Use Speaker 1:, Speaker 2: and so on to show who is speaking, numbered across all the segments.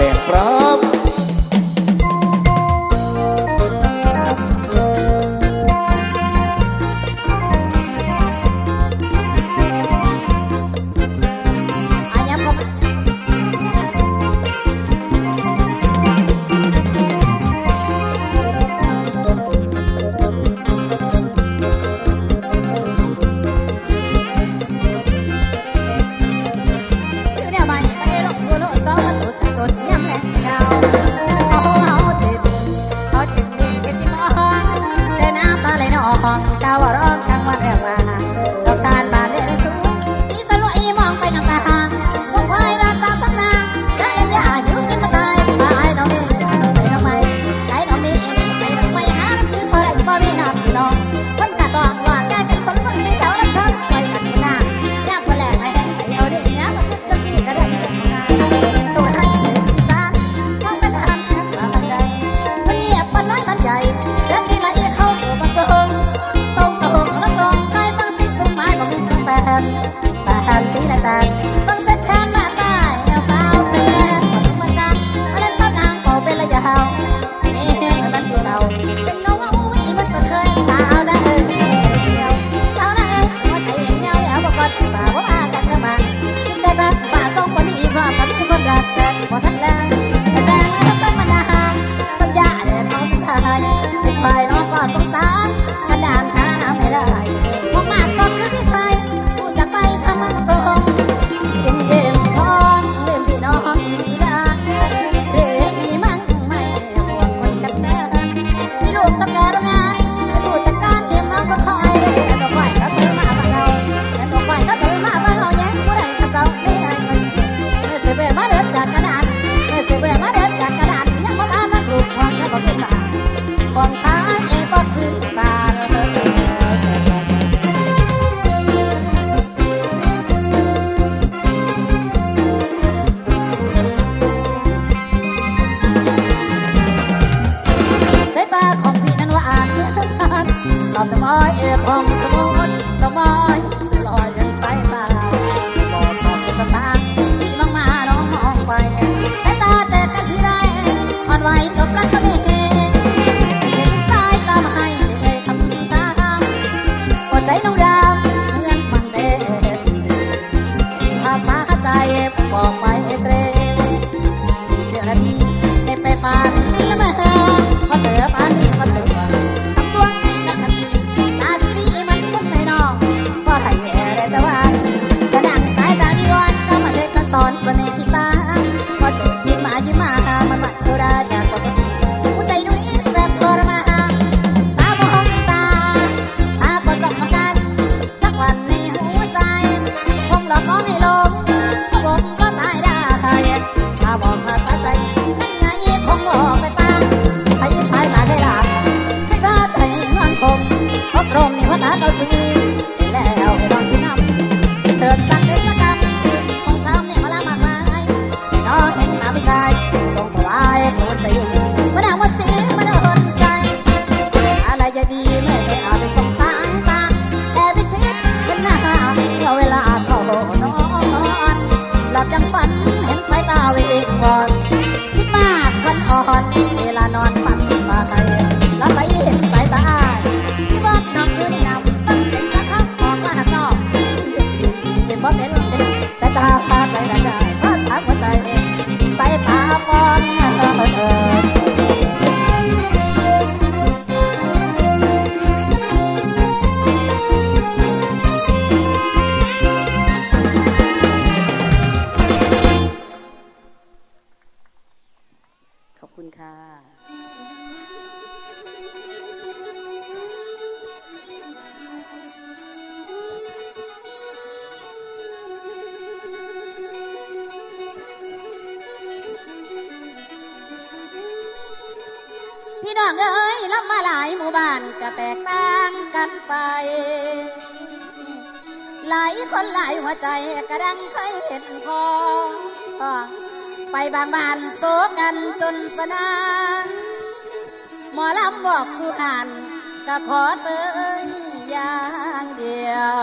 Speaker 1: ดง
Speaker 2: พระ our own 我们走 ได้ พี่น้องเอ้ยลับมาหลายหมู่บ้านก็แตกต่างกันไป หลายคนหลายหัวใจกระดังเคยเห็นพอไปบางบ้านโศกันจนสนานหมอลำบอกสุหานก็ขอเตยอย่างเดียว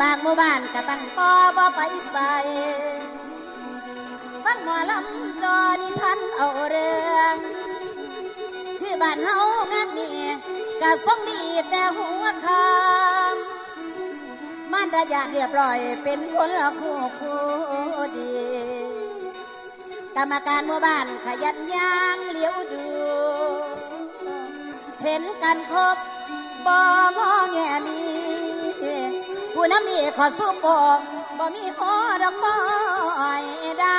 Speaker 2: บางหมู่บ้านก็ตั้งต่อบ่ไปใส่ฟังหมอลำจอนิทันเอาเรื่อง บ้านเฮางานนี้ก็ส่งดีแต่หัวคำมันระยะเรียบร้อยเป็นคนละคู่คู่ดี กรรมการหมู่บ้านขยันย่างเลี้ยวดู เห็นกันครบบ่งอแงลีผู้น้ำดีขอสู้บอกบ่มีหอดอกไม้ดา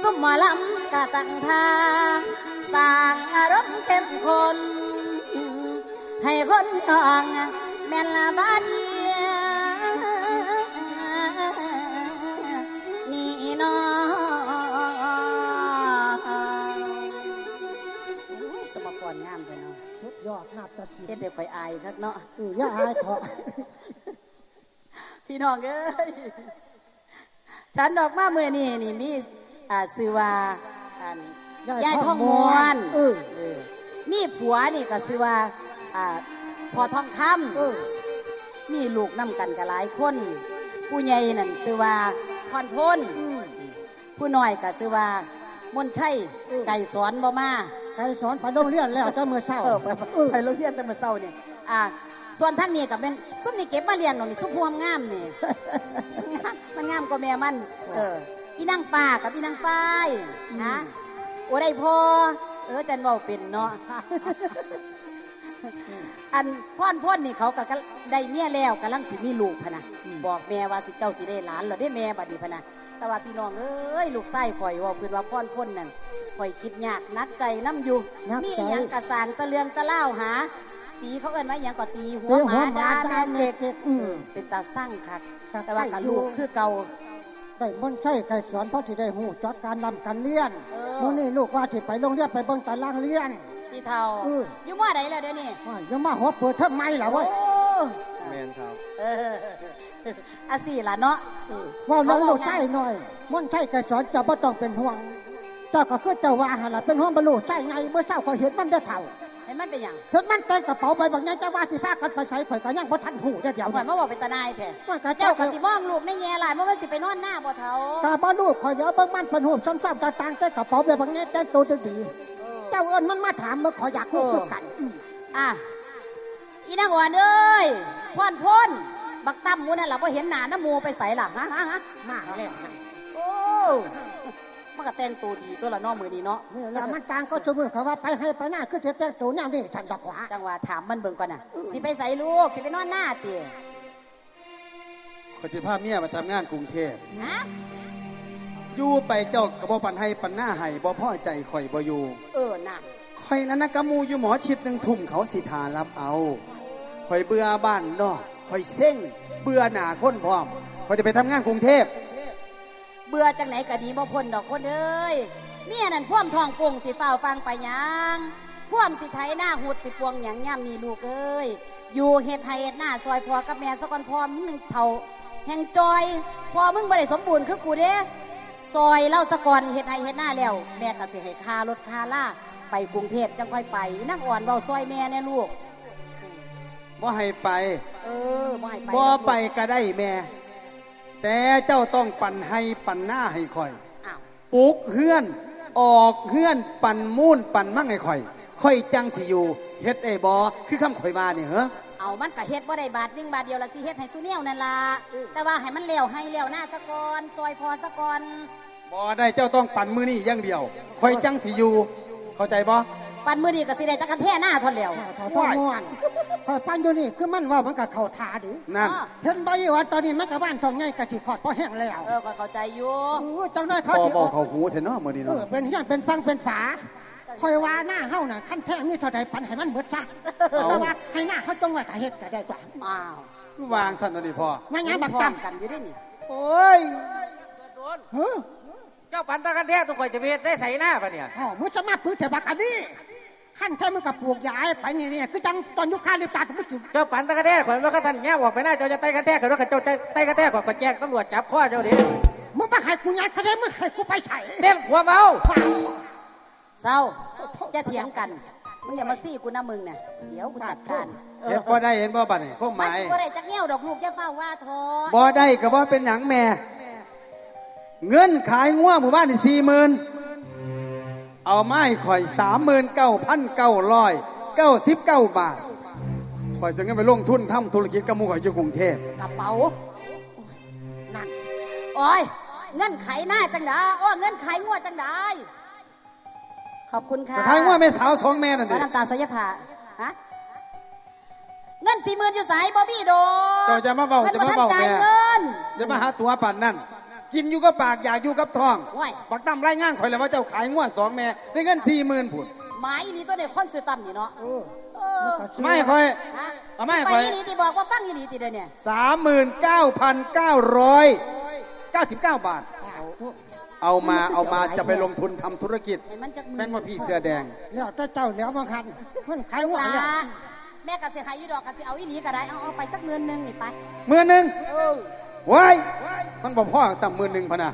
Speaker 2: สุมหมอลำกะตั้งทาง สร้างอารมณ์เข้มข้นให้คนฟังแม่นละบาดเดียวนี่น้องสมกรงามเลยเนาะ
Speaker 1: สุดยอดนาฏศิล
Speaker 2: เฮ็ด
Speaker 1: ป์
Speaker 2: เด็กไปอายครับเนาะ
Speaker 1: เออย่าอายเถอะ
Speaker 2: พี่น้องเอ้ยฉันดอกมาเมื่อนี่นี่มีอ่าซื้อว่าอัน ยายทองมวน
Speaker 1: เออ
Speaker 2: เออมีผัวนี่ก็ซื้อว่าอ่าพอทองค
Speaker 1: เออำ
Speaker 2: มีลูกนํกันกับหลายคน ผู้ใหญ่นั่นซื้อว่าพรพ้น
Speaker 1: อืม
Speaker 2: ผู้น้อยก็ซื้อว่ามนชัย
Speaker 1: เออ
Speaker 2: ไก่สอนบ่มา
Speaker 1: ไกสอนไปโรงเรียนแล้วแต่เมื่อเช้า
Speaker 2: เออไปไปโรงเรียนแต่เมื่อเช้านี่อ่า ส่วนทั้งนี้ก็เป็นซุปนี่เก็บมาเลี้ยงหน่อยนี่ซุปพวงงามนี่ มันงามกว่าแม่มัน เอออีนางฟ้ากับอีนางฝ้ายนะ โอ้ได้พอเออจันเบาเป็นเนาะอันพ่อนพ่นนี่เขาก็กะได้เมียแล้วกำลังสิมีลูกพะนะบอกแม่ว่าสิเจ้าสิได้หลานเหรอได้แม่บัดนี้พะนะแต่ว่าพี่น้องเอ้ยลูกไส้ข่อยเว่าเพื่นว่าพ่อนพ่นนั่นข่อยคิดยากนักใจน้ำอยู่
Speaker 1: นัก
Speaker 2: มี
Speaker 1: ใจ
Speaker 2: อหยังกระสางตะเลืองตะเล่าวหา ตีเขาเอิ้นว่าอหยังก็ตีหัว
Speaker 1: เตี
Speaker 2: ห
Speaker 1: หั
Speaker 2: มาว
Speaker 1: หมา
Speaker 2: ดา
Speaker 1: ดา
Speaker 2: แม่
Speaker 1: แม่
Speaker 2: เจ็ก
Speaker 1: เจ็กอืม
Speaker 2: เป็นตาสร้างคัก
Speaker 1: ครับ
Speaker 2: แต่ว่ากับลูก
Speaker 1: ใช่อยู่
Speaker 2: คือเก่า
Speaker 1: ได้มนต์ใช่ไกสอนเพราะที่ได้หูจอดการนำการเรียน
Speaker 2: เออ
Speaker 1: มื้อนี้ลูกว่าสิไปโรงเรียนไปเบิ่งตารางเรียน
Speaker 2: ตีเท่า
Speaker 1: เออ
Speaker 2: อยู่ว่าไหนแล้วเดี๋ยวนี้
Speaker 1: ว่าอยังมาหัวเปิดเทอมใหม่ล่ะ
Speaker 2: โอ้
Speaker 1: เว้ย
Speaker 3: แมนครับ
Speaker 2: เอออาสี่ล่ะเนาะ
Speaker 1: ว่าเรื่องลูกใช่หน่อยมนต์ใช่ไกสอนเจะบ่ต้องเป็นห่วง เจ้าก็คือเจ้าว่าหั่นล่ะเป็นห่วงบรรลุใช่ไงเมื่อเช้าก็เห็นมันได้อเท่า
Speaker 2: เห็นมันเป็นหยัง
Speaker 1: เห็นมันแต่งกระเป๋าใบบางอย่างจะว่าสิพากันไปใส่ข่อยก็ยังบ่ทันหูเดี๋ยวเดี๋ยว
Speaker 2: ข่อย
Speaker 1: นี้
Speaker 2: มาบอกเป็นตานายแท้
Speaker 1: ว่าก็
Speaker 2: เจ้า
Speaker 1: เจ้า
Speaker 2: ก็สิมองลูกในแง่หลายเมื่อวันสิไปนอนหน้าบ่เท่ากา
Speaker 1: บ่ลูกข่อยเดี๋ยวเบิ่งมันเพิ่นหูซ้ำๆต่างๆแต่กระเป๋าใบบางอย่างแต่งตัวดีๆเจ้าเอิ้นมันมาถามมาขออยากรู้คือกันอืม
Speaker 2: อะอีนางอ่อนเอ้ยพ่อนพ่นบักตั้มหมูนั่นล่ะบ่เห็นหน้าน้ำหมูไปใส่ล่ะฮะฮะฮะ
Speaker 1: มาแล้วนะ
Speaker 2: โอ้ มันก็แต่งตัวดีตัวละเน้อมือนี้เนาะ
Speaker 1: นี่แล้วมันต่างก็ชั่วโมงเขาว่าไปให้ไปหน้าคือจะแต่งตัวแนวนี้ฉันดอกหว่า
Speaker 2: จังหวะถามมันเบิ่งก่อนน่ะสิไปใส่ลูกสิไปนอนหน้าเตี๋ย
Speaker 3: ขอยสิพาเมียมาทำงานกรุงเทพ
Speaker 2: ฮะ
Speaker 3: อยู่ไปเจ้ากระบอปันให้ปันหน้าให้บ่พ่อใจข่อยบ่อยู่
Speaker 2: เออน่ะ
Speaker 3: ข่อยนั้นนะกะมูอยู่หมอชิดหนึ่งทุ่มเขาสิทารับเอาข่อยเบื่อบ้านนอกข่อยเซ็งเบื่อหน้าคนพร้อมข่อยจะไปทำงานกรุงเทพ
Speaker 2: เบื่อจังไหนก็ดีบ่พ้นดอกคนเอ้ยเมียนั่นพ่วมทองปวงสิฟ้าวฟังไปหยังพ่วมสิไถหน้าหุดสิปวงหยังย่ำมีลูกเอ้ยอยู่เฮ็ดไทยเฮ็ดหน้าซอยพ่อกับแม่สะก่อนพ่อมึงเท่าแห่งจอยพ่อมึงบ่ได้สมบูรณ์คือกูเด้ซอยเล่าสะก่อนเฮ็ดไทยเฮ็ดหน้าแล้ว แม่ก็สิให้ค่ารถค่าล่าไปกรุงเทพจังค่อยไปนั่งอ่อนเบาซอยแม่แน่ลูก
Speaker 3: บ่ให้ไป
Speaker 2: เออบ่ให้ไป
Speaker 3: บ่ไปก็ได้แม่ แต่เจ้าต้องปั่นให้ปั่นหน้าให้ข่อย
Speaker 2: อ้าว
Speaker 3: ปลุกเฮือน ออกเฮือนปั่นมูนปั่นมั่งให้ข่อยข่อยจังสิอยู่เฮ็ดไอ้บ่คือคำข่อยมาเนี่ยเหรอ
Speaker 2: เอามันก็เฮ็ดบ่ได้บาทหนึงบาทเดียวละสิเฮ็ดให้สุเนียวนั่นล่ะแต่ว่าให้มันเลี้ยวให้เลี้ยวหน้าสะก่อนซอยพอสะก่อน
Speaker 3: บ่ได้เจ้าต้องปั่นมือนี่อย่างเดียวข่อยจังสิอยู่เข้าใจบ่
Speaker 2: ปันมือดีก็สิได้ตะกันแท่หน้าทนแล้ว
Speaker 1: ขอพ่อม่วน ขอยฟังอยู่นี่คือมันว่ามันก็เข้าทาดิ
Speaker 3: นั่น
Speaker 2: อ้อ
Speaker 1: เห็นบ่อยู่ว่าตอนนี้มันกับบ้านทองใหญ่กะสิขอดพอแห้งแล้ว
Speaker 2: เออก็เข้าใจอยู่
Speaker 1: โอ้จังได้
Speaker 3: พ
Speaker 1: เขา
Speaker 3: อ
Speaker 1: สิ
Speaker 3: บ
Speaker 1: อ
Speaker 3: อ
Speaker 1: อกก
Speaker 3: เขาหูเถอะเนาะมื้อนี้
Speaker 1: เอ
Speaker 3: เนาะ
Speaker 1: อเป็นเฮียนเป็นฟังเป็นฝาคอยว่าหน้าเฮาน่ะขั้นแท้นี่เท่าใดปันให้มันเบิดซะแต่ว่าให้หน้าเขาจงไว้แต่เฮ็ดก็ได้กว่า
Speaker 2: อ้าว
Speaker 3: วางสั่นเอาดิพ่อ
Speaker 1: ไม่งั้นบัก
Speaker 2: พร้อ
Speaker 1: ตํ
Speaker 2: มกันอยู่ได้นี่
Speaker 3: โอ้ย
Speaker 1: เฮ้อ
Speaker 4: เจ้าปันตะกันแท้ตุกคนจะไปเฮ็ดได้ใส่หน้าปะเนี่ย
Speaker 1: อ้าวมึงจะมาปื้อแต่บักอันนี้ ขั้นแท้มึงกับปลูกยายไปนี่เนี่ยคือจังตอนยุคคาลิปตัดมึงจิ
Speaker 4: เจ้าปันตะกันแท้ข่อยมันก็ทันแง่บอกไปหน้าเจ้าจะไต่กันแท้ข่อยว่าเจ้าจะไต่กันแท้ข่อยก็แจ้งตำรวจจับข้อเจ้าดิ
Speaker 1: มึงมาให้กูยายเขาได้มึงให้กูไปใส่
Speaker 4: เต้นหัวเมา
Speaker 2: เศร้าจะเถียงกันมึงอย่ามาซี่กูนะมึงน่ะเดี๋ยวกูจัดการเอ
Speaker 3: เฮ็
Speaker 2: อ
Speaker 3: ดบ่ได้เห็นบ่บัดนี้พวกห
Speaker 2: มัน
Speaker 3: มาย
Speaker 2: สิบ่ได้จักแนวดอกลูกจะเฝ้าว่าทอ
Speaker 3: บ่ได้ก็บ่เป็นหยังแม่ เงินขายงัวหมู่บ้านนี่สี่หมื่น เอาไม้ข่อยสามหมื่นเก้าพันเก้าร้อยเก้าสิบเก้าบาทข่อยจะเงินไปลงทุนทำธุรกิจกับหมู่ข่อยอยู่กรุงเทพ
Speaker 2: กระเป๋า
Speaker 1: นั่น
Speaker 2: โอ้ยเงินไขหน้าจังได้โอ้เงินไขงัวจังได้ขอบคุณค่ะ
Speaker 3: ขายงัวแม่สาวสองแม่นั่น
Speaker 2: ว่า
Speaker 3: เอง
Speaker 2: น้ำตาสยผาฮะเงินสี่หมื่นอยู่สายบอบี้โด
Speaker 3: เจ้าจะมาเบา
Speaker 2: เพิ่น
Speaker 3: จะ
Speaker 2: บ่
Speaker 3: มา
Speaker 2: ทัน
Speaker 3: เบา
Speaker 2: จ่าย
Speaker 3: แม่
Speaker 2: เงิน
Speaker 3: จะมาหาตัวปั่นนั่น กินอยู่กับปากอยากอยู่กับท้อง
Speaker 2: โอ้ย
Speaker 3: บักตั้มรายงานข่อยแล้วว่าเจ้าขายงัวสองแม่ได้เงินสี่หมื่นผุน
Speaker 2: หมายอีนี่ตัวเด็กคนซื้อต่ำนี่เนาะ
Speaker 1: เออ
Speaker 2: เออ
Speaker 3: ไม่ข่อย
Speaker 2: ฮะ
Speaker 3: เอาไม่
Speaker 2: ไป
Speaker 3: ข่อย
Speaker 2: อีนี่ที่บอกว่าฟังอีนี่ติเด้อเนี่ย
Speaker 3: สามหมื่นเก้าพันเก้าร้อยเก้าสิบเก้าบาท เอามาเอามาจะไปลงทุนทำธุรกิจ
Speaker 2: ให้มันจักมือ
Speaker 3: แม่นว่าพี่เสื้อแดง
Speaker 1: แล้วแต่เจ้าแล้วมาคันมันขายหัว
Speaker 2: ลา
Speaker 1: เนี่ย
Speaker 2: แม่ก็สิขายอยู่ดอกก็สิเอาอีนี่ก็ได้เอาเอาไปจักเงินหนึงนี่ไป
Speaker 3: หมื่นหนึ่ง
Speaker 2: เออ
Speaker 3: ว้าย มันบ่พ่อต่ำหมื่นหนึ่งพะนะ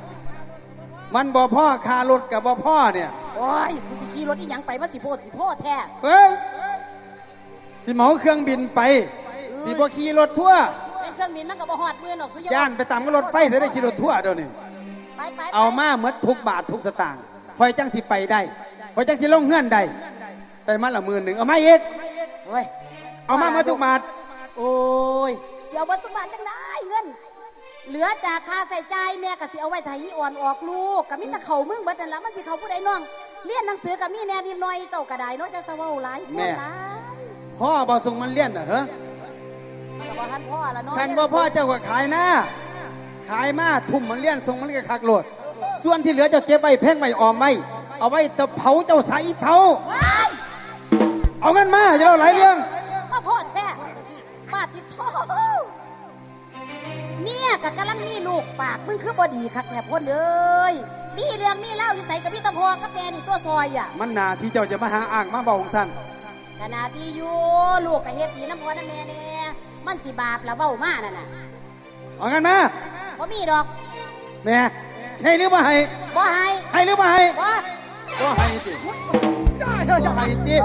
Speaker 3: มันบ่พ่อคารถกับบ่พ่อเนี่ย
Speaker 2: โอ้ยสุสิขี่รถอีหยังไปมาสิโพดสิโพดแท้
Speaker 3: เฮ้ยสิเหมาเครื่องบินไป สิบ่ขี่รถทั่วร์
Speaker 2: เป็นเครื่องบินมันก็บ่ฮอดมือหรอกสุ
Speaker 3: ย่านไปตามก็รถไฟจะได้ขี่รถทั่วร์เดี๋ยวนี้
Speaker 2: ไปไปไป
Speaker 3: เอามาเมดทุกบาททุกสตางค์คอยจังสิไปได้คอยจังสิลงเงื่อนได้แต่มาละหมื่นหนึ่งเอามาอีก
Speaker 2: เฮ้ย
Speaker 3: เอามาเมดทุกบาท
Speaker 2: โอ้ยเสียบัตรบาทจังได้เงิน เหลือจากค่าใส่ใจายแม่ก็สิเอาไว้ไถอ่อนออกลูกก็มีแต่เขามึงเบิดนั่นละมันสิเขาผู้ใดน้องเรียนหนังสือกับมีแน่บีมน้อยเจ้าก็ได้เนาะจะสะเว้าหลายพูดหลาย
Speaker 3: พ่อบอส่งมันเลี้ยนน่ะเหรอ
Speaker 2: มันก็บ่ทันพ่อละเนาะ
Speaker 3: แทนบ่พ่อเจ้าก็ขายหน้าขายมาทุ่มมันเลี้ยนส่งมันก็คักโหลด ส่วนที่เหลือเจ้าเก็บไว้แพ่งไว้ออมไว้เอาไว้จะเผาเจ้าสายเท้า
Speaker 2: ว้าย
Speaker 3: เอาเงินมาจะเอาหลายเรื่อง
Speaker 2: มาพ่อแท้มาติดโทเนี่ ยก็กำลังมีลูกปากมึงคือบอดีคักแถบพ่นเอ้ยมีเรื่องมีเล่าอยู่ใส่กับพี่ตะพอกับแม่นี่ตัวซอยอะ
Speaker 3: มันหนาที่เจ้าจะมาหาอ่างมาเบาของสั้น
Speaker 2: ขณะที่อยู่ลูกกับเฮ็ดดีน้ำพ่อน้ำแม่เนี่ยมันสิบาปแล้วเว้ามานั่นน่ะ
Speaker 3: เอาเงินมา
Speaker 2: บ่มีดอก
Speaker 3: แม่ใช่หรือไม่ให้
Speaker 2: บ่ให้
Speaker 3: ให้หรือไม่ให้
Speaker 2: บ่
Speaker 3: บ่ให้ติบ่ให้ติ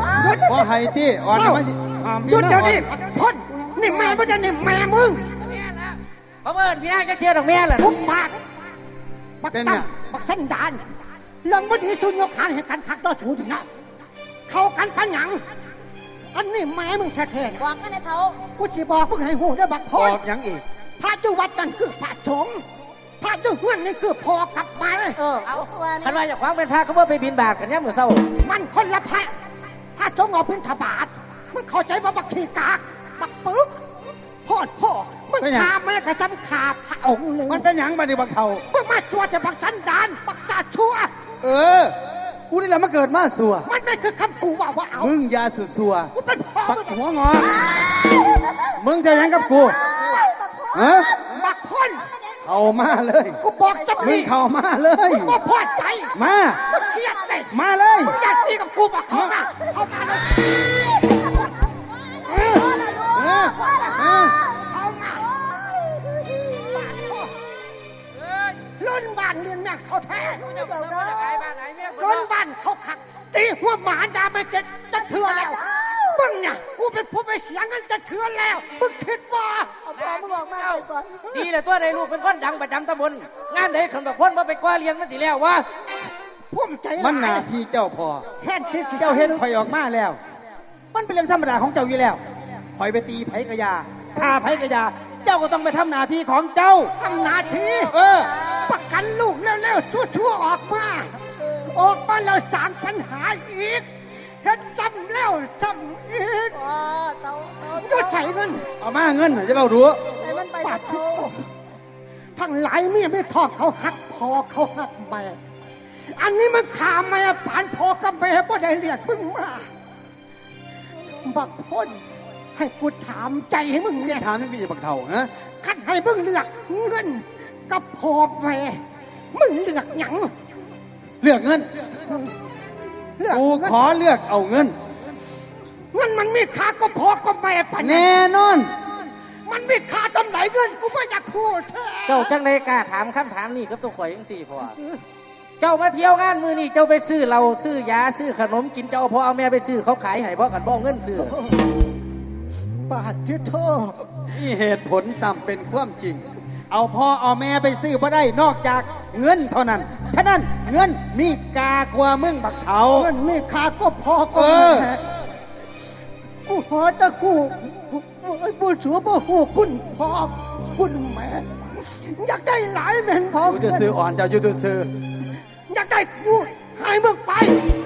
Speaker 3: บ่ให้ติอ่อนมันสิห้าม
Speaker 1: หยุด
Speaker 3: พี่
Speaker 1: เดี๋ยว
Speaker 3: น้อง
Speaker 1: นี้พ่นนี่แม่ไม่ใช่นี่แม่มึง
Speaker 4: เขาเอิญพี่นางจะเที่ยวดอกแม่เหรอ
Speaker 1: ทุกปากบักตั้มบักชันดานเรื่องวันนี้ชุนยกหางให้กันคักต่อสูถึงนะเข้ากันปัญญัง อันนี้แม่มึงแท้ๆนะ
Speaker 2: บอกกันในเท้า
Speaker 1: กูจะบอกมึงให้หูได้อบัก
Speaker 3: บ
Speaker 1: พ่
Speaker 3: อนกหยังอีก
Speaker 1: พระเจ้าวัดนั่นคือพระสงฆ์พระเจ้าเฮือนนี่คือพ่อกับแม่
Speaker 2: เออเอาส่วน
Speaker 4: คันว่าจะคว้างเป็นพระเขาว่าไปบินบาทกันเนี่ยมือเศร้า
Speaker 1: มันคนละพระพระสงฆ์เอาเป็นถบาทมึงเข้าใจว่าบักขี้กาก บักปึกพ่อพ่อ มึงขาแม่กระจำขาพระองค์หนึ่ง
Speaker 3: มันเป็นหยังบัดนี้บักเฒ่า
Speaker 1: มึงมาชัวจะบักชันดานบักจ่าชัว
Speaker 3: เออ กูนี่แหละมาเกิดมาสัว
Speaker 1: มันไม่คือคำกูว่าว่าเอา
Speaker 3: มึงอยาสุดสัว
Speaker 1: กูเป็นพ่อ
Speaker 3: ปัก
Speaker 1: มึง
Speaker 3: หัวงอมึงจะหยังกับกูฮะ
Speaker 1: บักพ่น
Speaker 3: เข้ามาเลย
Speaker 1: กูบอกจะ
Speaker 3: มึ
Speaker 1: มี
Speaker 3: งเข้ามาเลย
Speaker 1: มึงบ่พอใจ
Speaker 3: มา
Speaker 1: มึงเครียดเลย
Speaker 3: มาเลย
Speaker 1: มึงอยากตีกับกูบักเข้ามาเข้ามาเลย
Speaker 3: เออเออเออ
Speaker 1: เบ้านเรียนแม่งเขาแท้จนบ้านเขาขัก ตีหัวหมาดาไปเจ็ดจะเถื่อแล้วมึงเนี่ยกูเป็นผู้ไปเสียเงินจะเถื่อแล้วมึงคิดว่า
Speaker 2: เอาพ่อมึงบอกมาเลยสอน
Speaker 4: ดีเลยตัวในลูกเป็นคนดังประจำตำบลงานใดคำดอกพ้นมาไปกว่าเรียนมันสิแล้ววะ
Speaker 1: พุ่มใจ
Speaker 3: มันหน้าที่เจ้าพอ
Speaker 1: แทนที่จะ
Speaker 3: เจ้าเห็นข่อยออกมาแล้ว มันเป็นเรื่องธรรมดาของเจ้าอยู่แล้วข่อยไปตีไผกระยาฆ่าไผกระยา เจ้าก็ต้องไปทำหน้าที่ของเจ้า
Speaker 1: ทำหนาที
Speaker 3: เออ
Speaker 1: กันลูกเร็วๆชั่วๆออกมา ออกมาแล้วสร้างปัญหาอีกเฮ็ดจำแล้วจำอีก
Speaker 2: พ่อเต้าเต้า
Speaker 1: ก็ใช้เงิน
Speaker 3: เอามาเงินน่ะจะเบารู้
Speaker 2: ให้มันไป
Speaker 1: ปา
Speaker 2: สั
Speaker 1: ด
Speaker 2: ก
Speaker 1: ทุ
Speaker 2: เท้าก
Speaker 1: ทั้งหลายเมียไม่ทอดเขาหักพอเขาหักแม่อันนี้มึงขาแม่ปานพอกับแม่บ่ได้เรียกมึงมาบักพ้นให้กูถามใจให้มึงเนี่ย
Speaker 3: ถามนั่นคือบักเฒ่าฮะ
Speaker 1: คัดให้มึงเลือกเงิน กับพอแม่มึงเลือกหยัง
Speaker 3: เลือกเงิน
Speaker 1: เลือก
Speaker 3: กู
Speaker 1: เงิน
Speaker 3: ขอเลือกเอาเงิน
Speaker 1: เงินมันมีค่าก็พอก็แม่ปาน
Speaker 3: แน่นอน
Speaker 1: มันมีค่าจำไหนเงินกูไม่อยากพูดแท้
Speaker 4: เจ้าจังไดกล้าถามคำถามนี่กับตัวข่อยยังสี่พอเจ้ามาเที่ยวงานมือนี่เจ้าไปซื้อเราซื้อยาซื้อขนมกินเจ้าพอเอาแม่ไปซื้อเขาขายให้พ่อกันบ่เอาเงินซื้อ
Speaker 1: บาทที่โทษ
Speaker 3: นี่เหตุผลต่ำเป็นความจริง เอาพ่อเอาแม่ไปซื้อบ่ได้นอกจากเงินเท่านั้น ฉะนั้นเงินมีกากว่ามึงบักเถา
Speaker 1: เงินมีค่าก็พอก็
Speaker 3: เออ
Speaker 1: แม่กูหอตะกูไอ้ผู้ชัวผู้หูคุณพ่อคุณแม่อยากได้หลายแม่นพอ
Speaker 3: กูจะซื้ออ่อนเจ้าอยู่จะซื้อ
Speaker 1: อยากได้กูให้มึงไป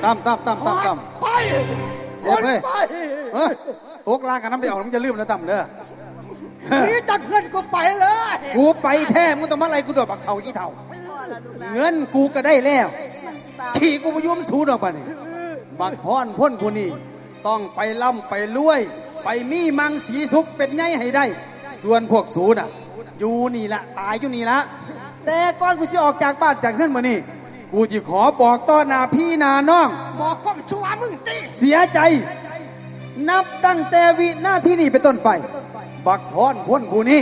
Speaker 3: ตามตามตามตามตาม
Speaker 1: ไป
Speaker 3: เดี๋
Speaker 1: ค
Speaker 3: ยวนเว้ย
Speaker 1: ไป
Speaker 3: เออตกลางกันน้ำได้ออกมึงจะลืมนะตั้มเด้อ
Speaker 1: นี่จากเงินกูไปเลย
Speaker 3: กูไปแท้มึงต้องมาไล่กูดอกบักเถาอีเถาเงินกูก็ได้แล้วขี่กูไปยุ่มสูดออกไปนี่บักพรพ่นผู้นี้ต้องไปล่ำไปรวย ไปมีมังสีสุขเป็นไงให้ได้ ส่วนพวกสูน่ะ อยู่นี่ละตายอยู่นี่ละแต่ก่อนกูจะออกจากบ้านจากเงินมานี่ กูจะขอบอกต้อนหนาพี่นาน้อง
Speaker 1: บอกความชัวมึงตี
Speaker 3: เสียใจ นับตั้งแต่วิหน้าที่นี่เป็นต้นไป บักพรพ้นผู้นี้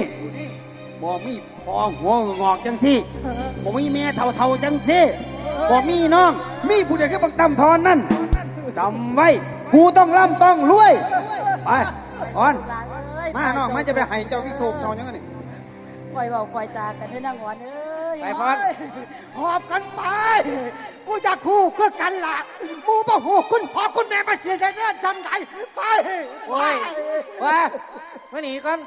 Speaker 3: บ่มีพอหัวงอกจังสิบ่มีแม่เท่าๆจังสิบ่มีน้อง มีผู้ใดคือบักดำทอนนั่นจำไว้กูต้องร่ำต้องรวย ไปอ่อน มาน้องมาจะไปให้เจ้าวิโศกเท่ายังไงนี่
Speaker 2: คอยเบาคอยจากันเด้อนางอ่อนเอ้ย
Speaker 4: ไปพร
Speaker 1: หอบกันไป กูอยากคู่คือกันล่ะมูบ่หูคุณพ่อคุณแม่มาเสียใจเรื่องจำไหนไป
Speaker 4: โอ้ยว่า มาหนีก่อน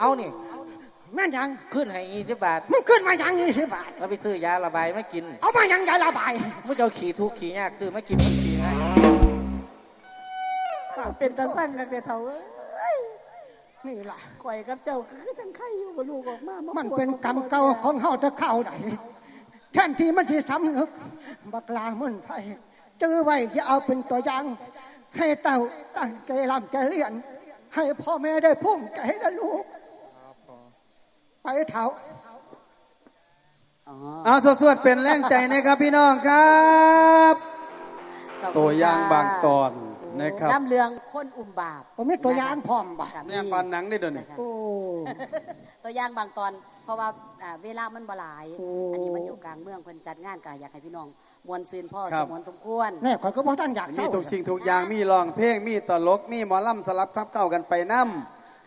Speaker 4: เอานี่
Speaker 1: แม่นยัง
Speaker 4: ขึ้นให้ยี่สิบบาท
Speaker 1: มึงขึ้นมายังยี่สิบบาท
Speaker 4: เราไปซื้อยาระบายมากิน
Speaker 1: เอามายังยาระบาย
Speaker 4: มึงจะเอาขี่ทุกข์ขี่ยากซื้อมากินมันขี่ง่าย
Speaker 2: เป็นตาสั่งกันเด้อเฒ่าเอ้ย
Speaker 1: นี่ล่ะ
Speaker 2: คอยกับเจ้าก็คือจังไข่อยู่บ่ลูกออกมามา
Speaker 1: มัน
Speaker 2: ปวด
Speaker 1: เป็นกรรมเก่าของเฮาจะเข้าไหนแทนที่มันที่สำนึกบักลาเมืองไทยเจอไว้จะเอาเป็นตัวอย่างให้เต้าตั้งใจรำใจเรียน ให้พ่อแม่ได้พุ่มใจได้ลูก ไปเถา
Speaker 2: อ๋อ
Speaker 3: เอาสวดๆเป็นแรงใจนะครับพี่น้องครับ
Speaker 2: ขบคุณ
Speaker 3: ตัวอย่าง
Speaker 2: ค่ะ
Speaker 3: บางตอนนะครับ
Speaker 2: น้ำเลืองคนอุ่มบาป
Speaker 1: ผมมีตัวอย่างพร้อมบ่
Speaker 2: ค่ะ
Speaker 3: เนี่ยปันหนังได้ด้วยนี่
Speaker 2: โอ้ ตัวอย่างบางตอน เพราะว่าอ่าเวลามันบ่หลาย
Speaker 1: โอ้
Speaker 2: อันนี้มันอยู่กลางเมืองเพิ่นจัดงานก็อยากให้พี่น้อง มวลซืนพ่อ
Speaker 3: ครั
Speaker 2: ส
Speaker 3: บ
Speaker 2: มวนสมควร
Speaker 1: แน่ข่อยก็บอกท่านอยาก
Speaker 3: มี
Speaker 1: เช่า
Speaker 3: ทุกสิ่งทุกอย่างมีร้องเพลงมีตลกมีหมอลำสลับครับเก้ากันไปนํ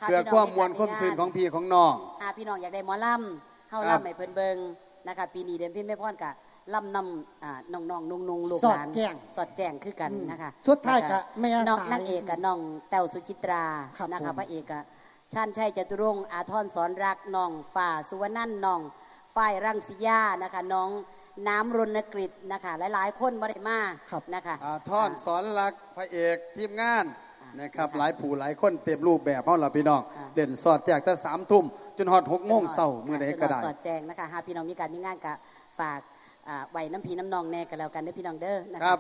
Speaker 2: ค่ะ
Speaker 3: เพื่อ
Speaker 2: พี่น้อง
Speaker 3: ความมวลความซื่นของพี่ของน้อง
Speaker 2: อ่าพี่น้องอยากได้หมอลำเฮา
Speaker 3: ครับ
Speaker 2: ลำให้เพิ่นเบิงนะคะปีนี้เดือนพี่แม่พ่อนกะลำนำอ่าน้องๆนุ่งๆลูก
Speaker 1: สอ
Speaker 2: ห
Speaker 1: ด
Speaker 2: ลาน
Speaker 1: แจ้ง
Speaker 2: สอดแจ้งคือกันนะคะ
Speaker 1: สุดท้ายก็แม่
Speaker 2: น้อง
Speaker 1: ตาย
Speaker 2: นางเอกกับน้องแต้วสุจิตรา
Speaker 1: ครับ
Speaker 2: นะคะ
Speaker 1: ผม
Speaker 2: พระเอกกับชาญชัยจตุรงค์อาทรสอนรักน้องฝ่าสุวรรณันท์น้องฝ้ายรังสิยานะคะน้อง น้ำรณกฤษนะคะ หลายๆ คนบ่ได้มา
Speaker 1: ครับ
Speaker 2: นะคะ
Speaker 3: อาท่อนสอนรักพระเอกทีมงานนะครับหลายผู้หลายคนเต็มรูปแบบเฮาล่ะพี่น้องเด่นสอดแจกแต่สามทุ่มจนฮอดหกโมงเช้ามื้อใดก็ได้
Speaker 2: สอดแจงนะคะหากพี่น้องมีการมีงานกะฝากอ่าไว้น้ำพีน้ำนองแน่กันแล้วกันเด้อพี่น้องเด้อนะะ
Speaker 3: ครับ